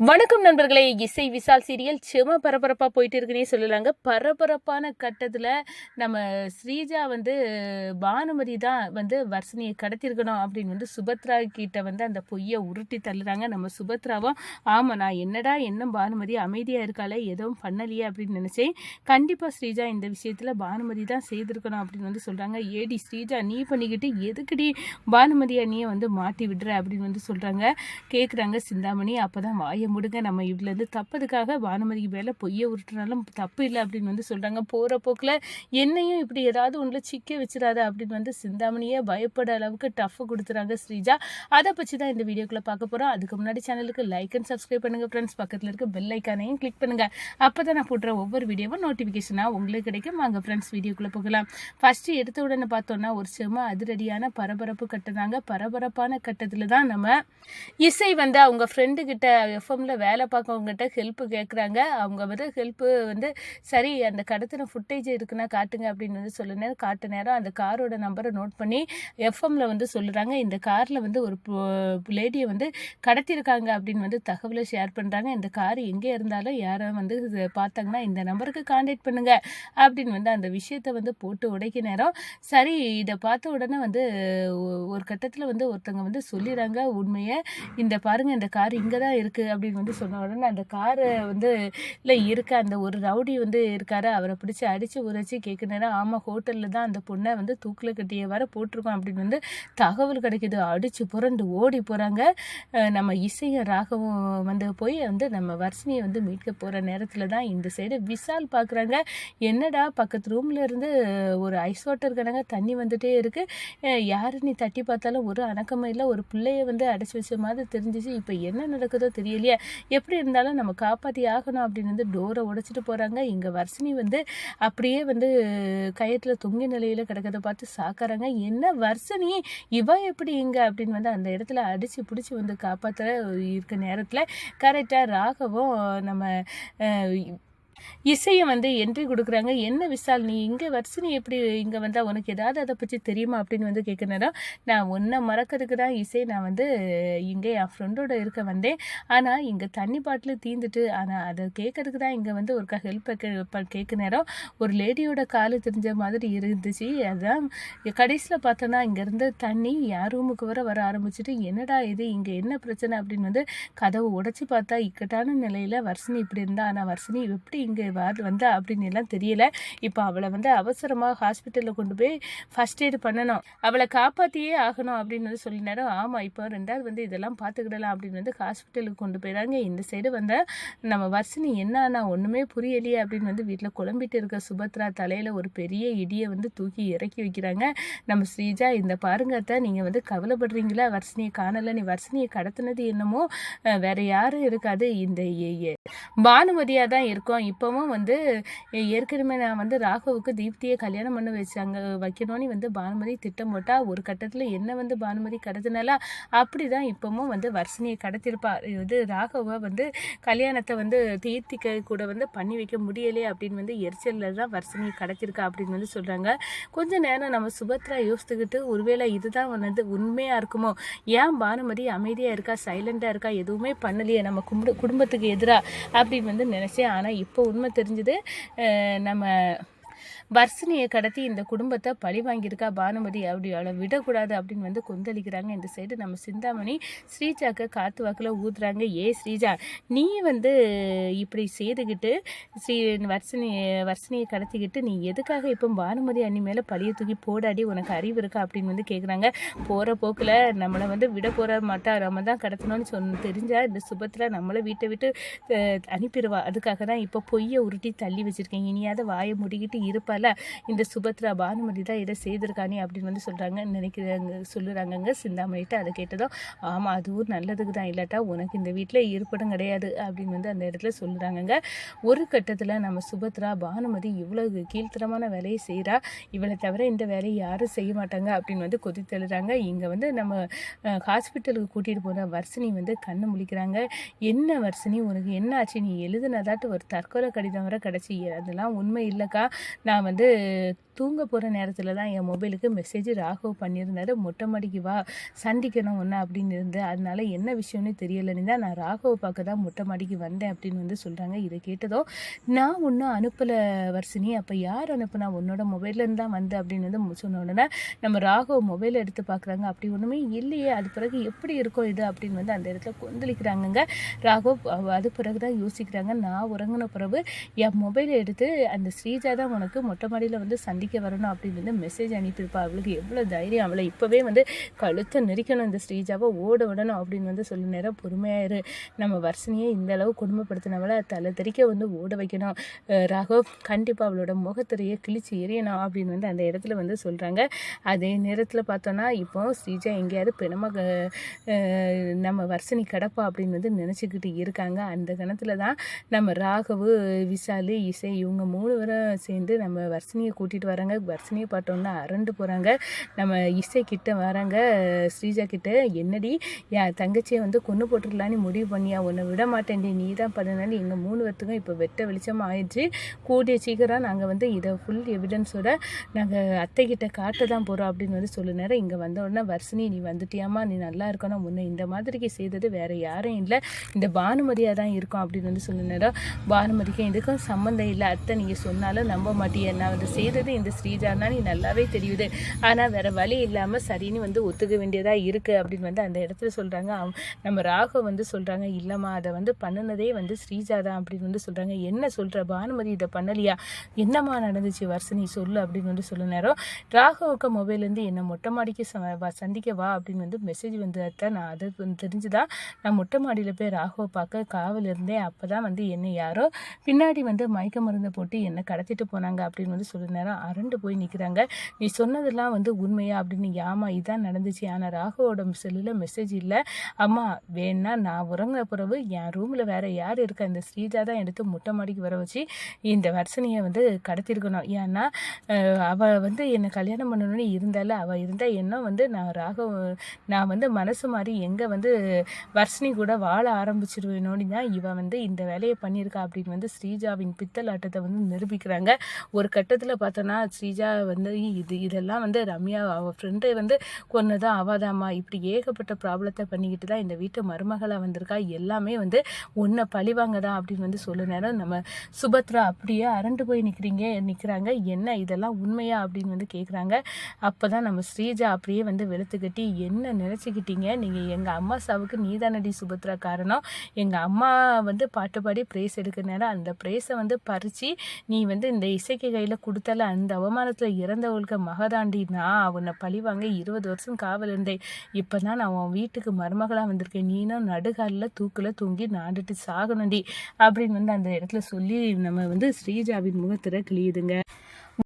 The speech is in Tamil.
வணக்கம் நண்பர்களே. இசை விசால் சீரியல் செம பரபரப்பாக போயிட்டு இருக்குன்னே சொல்லலாங்க. பரபரப்பான கட்டத்தில் நம்ம ஸ்ரீஜா வந்து பானுமதி தான் வந்து வர்ஷினியை கடத்திருக்கணும் அப்படின்னு வந்து சுபத்ரா கிட்ட வந்து அந்த பொய்யை உருட்டி தள்ளுறாங்க. நம்ம சுபத்ராவும் ஆமாம் நான் என்னடா என்ன பானுமதி அமைதியாக இருக்காளே எதுவும் பண்ணலையே அப்படின்னு நினச்சேன். கண்டிப்பாக ஸ்ரீஜா இந்த விஷயத்தில் பானுமதி தான் செய்திருக்கணும் அப்படின்னு வந்து சொல்கிறாங்க ஏடி ஸ்ரீஜா நீ பண்ணிக்கிட்டு எதுக்கடி பானுமதியை நீ வந்து மாட்டி விடுற? அப்படின்னு வந்து சொல்கிறாங்க கேட்குறாங்க சிந்தாமணி. அப்போ தான் வாய முடுங்க நம்ம இதுலேருந்து தப்பதுக்காக பானுமதிக்கு மேலே பொய்யை உருட்டுனாலும் தப்பு இல்லை அப்படின்னு வந்து சொல்கிறாங்க போகிற போக்கில் என்னையும் இப்படி ஏதாவது ஒன்றில் சிக்க வச்சிடாத அப்படின்னு வந்து சிந்தாமணியே பயப்பட அளவுக்கு டஃப் கொடுத்துறாங்க ஸ்ரீஜா. அதை பற்றி தான் இந்த வீடியோக்குள்ளே பார்க்க போகிறோம் அதுக்கு முன்னாடி சேனலுக்கு லைக் அண்ட் சப்ஸ்கிரைப் பண்ணுங்கள் ஃப்ரெண்ட்ஸ் பக்கத்தில் இருக்க பெல் ஐக்கானையும் கிளிக் பண்ணுங்கள் அப்போ தான் நான் போடுற ஒவ்வொரு வீடியோவும் நோட்டிஃபிகேஷனாக உங்களுக்கு கிடைக்கும். வாங்க ஃப்ரெண்ட்ஸ் வீடியோக்குள்ளே போகலாம். ஃபஸ்ட்டு எடுத்த உடனே பார்த்தோன்னா ஒரு செம அதிரடியான பரபரப்பு கட்டுனாங்க பரபரப்பான கட்டத்தில் தான் நம்ம இசை வந்து அவங்க ஃப்ரெண்டு கிட்ட எஃப்எம்ல வேலை பார்க்கவங்ககிட்ட ஹெல்ப்பு கேட்குறாங்க அவங்க வந்து ஹெல்ப்பு வந்து சரி அந்த கடத்தின ஃபுட்டேஜ் இருக்குன்னா காட்டுங்க அப்படின்னு வந்து சொல்ல நேரம் காட்டு நேரம் அந்த காரோட நம்பரை நோட் பண்ணி எஃப்எம்மில் வந்து சொல்லுறாங்க இந்த காரில் வந்து ஒரு லேடியை வந்து கடத்தியிருக்காங்க அப்படின்னு வந்து தகவலை ஷேர் பண்ணுறாங்க இந்த கார் எங்கே இருந்தாலும் யாரும் வந்து பார்த்தாங்கன்னா இந்த நம்பருக்கு காண்டாக்ட் பண்ணுங்கள் அப்படின்னு வந்து அந்த விஷயத்தை வந்து போட்டு உடைக்க நேரம் சரி இதை பார்த்த உடனே வந்து ஒ- ஒரு கட்டத்தில் வந்து ஒருத்தவங்க வந்து சொல்லிடுறாங்க உண்மையை. இந்த பாருங்கள் இந்த கார் இங்கே தான் இருக்குது அப்படின்னு வந்து சொன்ன உடனே அந்த காரை வந்து இல்லை இருக்க அந்த ஒரு ரவுடி வந்து இருக்காரு. அவரை பிடிச்சி அடித்து உரைச்சி கேட்குறாரு. ஆமாம் ஹோட்டலில் தான் அந்த பொண்ணை வந்து தூக்கில் கட்டிய வர போட்டிருக்கோம் அப்படின்னு வந்து தகவல் கிடைக்கிது. அடித்து புரண்டு ஓடி போகிறாங்க நம்ம இசையும் ராகவும் வந்து போய் வந்து நம்ம வர்ஷினியை வந்து மீட்க போகிற நேரத்தில் தான் இந்த சைடு விசால் பார்க்குறாங்க என்னடா பக்கத்து ரூம்ல இருந்து ஒரு ஐஸ் வாட்டர் கணங்க தண்ணி வந்துட்டே இருக்குது யாரு நீ தட்டி பார்த்தாலும் ஒரு அணக்கமும் இல்லை. ஒரு பிள்ளைய வந்து அடைச்சி வச்ச மாதிரி தெரிஞ்சிச்சு. இப்போ என்ன நடக்குதோ தெரியலையா. எப்படி இருந்தாலும் நம்ம காப்பாற்றி ஆகணும் அப்படின்னு வந்து டோரை உடைச்சிட்டு போகிறாங்க இங்கே வர்ஷினி வந்து அப்படியே வந்து கயத்தில் தொங்கிய நிலையில் கிடக்கிறத பார்த்து சாக்கிறாங்க. என்ன வர்ஷினி இவ எப்படி இங்கே? அப்படின்னு வந்து அந்த இடத்துல அடித்து பிடிச்சி வந்து காப்பாற்ற இருக்க நேரத்தில் கரெக்டாக ராகவும் நம்ம இசையை வந்து என்ட்ரி கொடுக்குறாங்க. என்ன விசால் நீ இங்கே வர்ஷினி எப்படி இங்கே வந்தால் உனக்கு ஏதாவது அதை பற்றி தெரியுமா? அப்படின்னு வந்து கேட்க நேரம் நான் ஒன்றை மறக்கிறதுக்கு தான் இசை நான் வந்து இங்கே என் ஃப்ரெண்டோட இருக்க வந்தேன். ஆனால் இங்கே தண்ணி பாட்டில் தீந்துட்டு ஆனால் அதை கேட்கறதுக்கு தான் இங்கே வந்து ஒருக்கா ஹெல்ப் கேட்க நேரம். ஒரு லேடியோட காலு தெரிஞ்ச மாதிரி இருந்துச்சு. அதுதான் கடைசியில் பார்த்தோன்னா இங்கேருந்து தண்ணி என் ரூமுக்கு வர வர ஆரம்பிச்சிட்டு என்னடா இது? இங்கே என்ன பிரச்சனை? அப்படின்னு வந்து கதவை உடைச்சி பார்த்தா இக்கட்டான நிலையில் வர்ஷினி இப்படி இருந்தா ஆனால் வர்ஷினி எப்படி இங்கே வார் வந்தா அப்படின்னு எல்லாம் தெரியல. இப்போ அவளை வந்து அவசரமாக ஹாஸ்பிட்டலில் கொண்டு போய் ஃபர்ஸ்ட் எய்டு பண்ணணும். அவளை காப்பாற்றியே ஆகணும் அப்படின்னு வந்து சொல்லினாரு. ஆமாம் இப்போ ரெண்டாவது வந்து இதெல்லாம் பார்த்துக்கிடலாம் அப்படின்னு வந்து ஹாஸ்பிட்டலுக்கு கொண்டு போயிடாங்க இந்த சைடு வந்த நம்ம வர்ஷினி என்ன ஒன்றுமே புரியலையே அப்படின்னு வந்து வீட்டில் குழம்பிட்டு இருக்க சுபத்ரா தலையில் ஒரு பெரிய இடியை வந்து தூக்கி இறக்கி வைக்கிறாங்க. நம்ம ஸ்ரீஜா இந்த பாருங்கத்தை நீங்கள் வந்து கவலைப்படுறீங்களா? வர்ஷினியை காணலை. நீ வர்ஷினியை கடத்தினது என்னமோ வேற யாரும் இருக்காது. இந்த பானுமதியாக தான் இருக்கும். இப்போவும் வந்து ஏற்கனவே நான் வந்து ராகவுக்கு தீப்தியை கல்யாணம் பண்ண வச்சாங்க வைக்கணும்னு வந்து பானுமதி திட்டம் போட்டால் ஒரு கட்டத்தில் என்ன வந்து பானுமதி கடத்தினாலா அப்படி தான் இப்போவும் வந்து வர்ஷினியை கடத்திருப்பா இது ராகவை வந்து கல்யாணத்தை வந்து தீர்த்திக்க கூட வந்து பண்ணி வைக்க முடியலையே அப்படின்னு வந்து எரிச்சலில் தான் வர்ஷினியை கடத்திருக்கா அப்படின்னு வந்து சொல்கிறாங்க கொஞ்ச நேரம் நம்ம சுபத்ரா யோசித்துக்கிட்டு ஒருவேளை இதுதான் வந்து உண்மையாக இருக்குமோ? ஏன் பானுமதி அமைதியாக இருக்கா சைலண்டாக இருக்கா எதுவுமே பண்ணலையே நம்ம குடும்ப குடும்பத்துக்கு எதிராக அப்படின்னு வந்து நினச்சேன். ஆனால் இப்போ உண்மை தெரிஞ்சுது. நம்ம வர்ஷினியை கடத்தி இந்த குடும்பத்தை பழி வாங்கியிருக்கா பானுமதி? அப்படி அவளை விடக்கூடாது அப்படின்னு வந்து கொந்தளிக்கிறாங்க. இந்த சைடு நம்ம சிந்தாமணி ஸ்ரீஜாக்கு காத்து வாக்கில் ஊதுறாங்க. ஏ ஸ்ரீஜா நீ வந்து இப்படி செய்துக்கிட்டு ஸ்ரீ வர்ஷினி வர்ஷினியை கடத்திக்கிட்டு நீ எதுக்காக இப்போ பானுமதி அண்ணி மேலே பழிய தூக்கி போடாடி? உனக்கு அறிவு இருக்கா? அப்படின்னு வந்து கேட்குறாங்க போகிற போக்கில் நம்மளை வந்து விட போகிற மாட்டா. நம்ம தான் கடத்தணும்னு சொன்ன தெரிஞ்சா இந்த சுபத்ரா நம்மளை வீட்டை விட்டு அனுப்பிடுவா. அதுக்காக தான் இப்போ பொய்யை உருட்டி தள்ளி வச்சுருக்கேன். இனியாவது வாயை முடிக்கிட்டு இருப்பால. இந்த சுபத்ரா பானுமதி தான் இதை செய்திருக்கானே அப்படின்னு வந்து சொல்கிறாங்க நினைக்கிறாங்க சொல்லுறாங்கங்க. சிந்தாமணிட்டு அதை கேட்டதும் ஆமாம் அதுவும் நல்லதுக்கு தான் இல்லாட்டா உனக்கு இந்த வீட்டில் இருப்பிடம் கிடையாது அப்படின்னு வந்து அந்த இடத்துல சொல்லுறாங்கங்க ஒரு கட்டத்தில் நம்ம சுபத்ரா பானுமதி இவ்வளோ கீழ்த்தரமான வேலையை செய்கிறா இவளை தவிர இந்த வேலையை யாரும் செய்ய மாட்டாங்க அப்படின்னு வந்து கொதித்தெழுறாங்க. இங்கே வந்து நம்ம ஹாஸ்பிட்டலுக்கு கூட்டிகிட்டு போன வர்சினி வந்து கண்ணு முழிக்கிறாங்க. என்ன வர்சினி உனக்கு என்ன ஆச்சு நீ எழுதுனதாட்டு ஒரு தற்கொலை கடிதம் வர கிடச்சி அதெல்லாம் உண்மை இல்லைக்கா. நான் வந்து தூங்க போகிற நேரத்தில் தான் என் மொபைலுக்கு மெசேஜ் ராகவ் பண்ணியிருந்தாரு. மொட்டை மாடிக்கு வா சந்திக்கணும் ஒன்று அப்படின்னு இருந்து. அதனால என்ன விஷயம்னு தெரியலைன்னு தான் நான் ராகவை பார்க்க தான் மொட்டை மாடிக்கு வந்தேன் அப்படின்னு வந்து சொல்கிறாங்க இதை கேட்டதும் நான் ஒன்றும் அனுப்பலை வர்ஷினி. அப்போ யார் அனுப்புனா? உன்னோட மொபைல்லேருந்து தான் வந்து அப்படின்னு வந்து சொன்ன உடனே நம்ம ராகவ் மொபைல் எடுத்து பார்க்குறாங்க. அப்படி ஒன்றுமே இல்லையே. அது பிறகு எப்படி இருக்கும் இது அப்படின்னு வந்து அந்த இடத்துல கொந்தளிக்கிறாங்கங்க. ராகவ் அது பிறகு தான் யோசிக்கிறாங்க. நான் உறங்கின பிறகு என் மொபைலை எடுத்து அந்த ஸ்ரீஜா தான் உனக்கு மொட்டை மாடியில் வந்து சந்தி சந்திக்க வரணும் அப்படின்னு வந்து மெசேஜ் அனுப்பியிருப்பா. அவளுக்கு எவ்வளோ தைரியம்? அவளை இப்போவே வந்து கழுத்தை நெரிக்கணும் இந்த ஸ்ரீஜாவை. ஓட விடணும் அப்படின்னு வந்து சொல்லி நேரம் பொறுமையாயிரு நம்ம வர்ஷனையே இந்த அளவு கொடுமைப்படுத்தினவளை தலை தெறிக்க வந்து ஓட வைக்கணும். ராகவ் கண்டிப்பாக அவளோட முகத்திரையை கிழிச்சு எரியணும் அப்படின்னு வந்து அந்த இடத்துல வந்து சொல்கிறாங்க அதே நேரத்தில் பார்த்தோன்னா இப்போ ஸ்ரீஜா எங்கேயாவது பிணமாக நம்ம வர்ஷினி கிடப்பா அப்படின்னு வந்து நினச்சிக்கிட்டு இருக்காங்க. அந்த கணத்தில் தான் நம்ம ராகவு விசாலு இசை இவங்க மூணு பேரும் சேர்ந்து நம்ம வர்ஷினியை கூட்டிகிட்டு வராங்க வர்ஷினியை பார்த்தோன்னா அரண்டு போகிறாங்க நம்ம இசை கிட்ட வராங்க. ஸ்ரீஜா கிட்ட என்னடி என் தங்கச்சியை வந்து கொண்டு போட்டுடலான்னு முடிவு பண்ணியா? உன்னை விட மாட்டேன்டி. நீ தான் பண்ணனாலும் எங்கள் மூணு பேர்த்துக்கும் இப்போ வெட்ட வெளிச்சம் ஆயிடுச்சு. கூடிய சீக்கிரம் நாங்கள் வந்து இதை ஃபுல் எவிடன்ஸோட நாங்கள் அத்தை கிட்ட காட்ட தான் போகிறோம் அப்படின்னு வந்து சொல்ல நேரம் இங்கே வந்த உடனே வர்ஷினி நீ வந்துட்டியாமா நீ நல்லா இருக்கணும். உன்னை இந்த மாதிரிக்கு செய்தது வேறு யாரும் இல்லை. இந்த பானுமதியாக தான் இருக்கும் அப்படின்னு வந்து சொல்ல நேரம் பானுமதிக்கும் இதுக்கும் சம்மந்தம் இல்லை. அத்தை நீங்கள் சொன்னாலும் நம்ப மாட்டேன் நான் வந்து செய்தது இந்த ஸ்ரீஜானா நீ நல்லாவே தெரியுது. ஆனால் வேற வழி இல்லாமல் சரின்னு வந்து ஒத்துக்க வேண்டியதாக இருக்குது அப்படின்னு வந்து அந்த இடத்துல சொல்கிறாங்க நம்ம ராகவ் வந்து சொல்கிறாங்க இல்லைம்மா அதை வந்து பண்ணினதே வந்து ஸ்ரீஜா தான் அப்படின்னு வந்து சொல்கிறாங்க என்ன சொல்கிற பானுமதி இதை பண்ணலையா? என்னம்மா நடந்துச்சு? வர்ஷினி சொல்லு அப்படின்னு வந்து சொல்ல நேரம் ராகவுக்கு மொபைல்லேருந்து என்னை மொட்டை மாடிக்கு ச- வா- சந்திக்க வா அப்படின்னு வந்து மெசேஜ் வந்து நான் அது வந்து தெரிஞ்சுதான் நான் மொட்டை மாடியில் போய் ராகவை பார்க்க காவல் இருந்தேன் அப்போ தான் வந்து என்னை யாரோ பின்னாடி வந்து மயக்க மருந்து போட்டு என்னை கடத்திட்டு போனாங்க அப்படின்னு வந்து சொல்ல நேரம் அரண்டு போய் நிற்கிறாங்க நீ சொன்னதெல்லாம் வந்து உண்மையா அப்படின்னு ஆமா இதான் நடந்துச்சு? ஆனால் ராகவோட செல்லில் மெசேஜ் இல்லை. அம்மா வேணா நான் உறங்குற பிறகு என் ரூமில் வேற யார் இருக்கா? இந்த ஸ்ரீஜா தான் எடுத்து முட்டை மாடிக்கு வர வச்சு இந்த வர்சனையை வந்து கடத்திருக்கணும் ஏன்னா அவள் வந்து என்னை கல்யாணம் பண்ணணும்னு இருந்தால அவள் இருந்தால் என்ன வந்து நான் ராகவ நான் வந்து மனசு மாதிரி எங்கே வந்து வர்ஷினி கூட வாழ ஆரம்பிச்சிருவேனோன்னு தான் இவன் வந்து இந்த வேலையை பண்ணியிருக்கா அப்படின்னு வந்து ஸ்ரீஜாவின் பித்தலாட்டத்தை வந்து நிரூபிக்கிறாங்க. ஒரு கட்டத்தில் பார்த்தோன்னா ஸ்ரீஜா வந்து இது இதெல்லாம் வந்து ரம்யா அவள் ஃப்ரெண்டு வந்து கொன்னதான் அவாதாம்மா இப்படி ஏகப்பட்ட ப்ராப்ளத்தை பண்ணிக்கிட்டு தான் இந்த வீட்டு மருமகளாக வந்திருக்கா. எல்லாமே வந்து ஒன்றை பழிவாங்க தான் அப்படின்னு வந்து சொல்ல நேரம் நம்ம சுபத்ரா அப்படியே அரண்டு போய் நிற்கிறீங்க நிற்கிறாங்க என்ன இதெல்லாம் உண்மையா அப்படின்னு வந்து கேட்குறாங்க அப்போ தான் நம்ம ஸ்ரீஜா அப்படியே வந்து வெளுத்துக்கட்டி என்ன நினச்சிக்கிட்டீங்க? நீங்கள் எங்கள் அம்மா சாவுக்கு நீதானடி சுபத்ரா காரணம்? எங்கள் அம்மா வந்து பாட்டு பாடி ப்ரைஸ் எடுக்கிற நேரம் அந்த ப்ரைஸை வந்து பறித்து நீ வந்து இந்த இசைக்கு கையில் கொடுத்தல அந்த அவமானத்தில் இறந்தவளுக்கு மகதாண்டி. நான் அவனை பழிவாங்க இருபது வருஷம் காவல் இருந்தேன். இப்போ தான் நான் அவன் வீட்டுக்கு மருமகளாக வந்திருக்கேன். நீனும் நடுகாலில் தூக்கில் தூங்கி நாண்டுட்டு சாகணுண்டி அப்படின்னு வந்து அந்த இடத்துல சொல்லி நம்ம வந்து ஸ்ரீஜாவின் முகத்தில் கிளியுதுங்க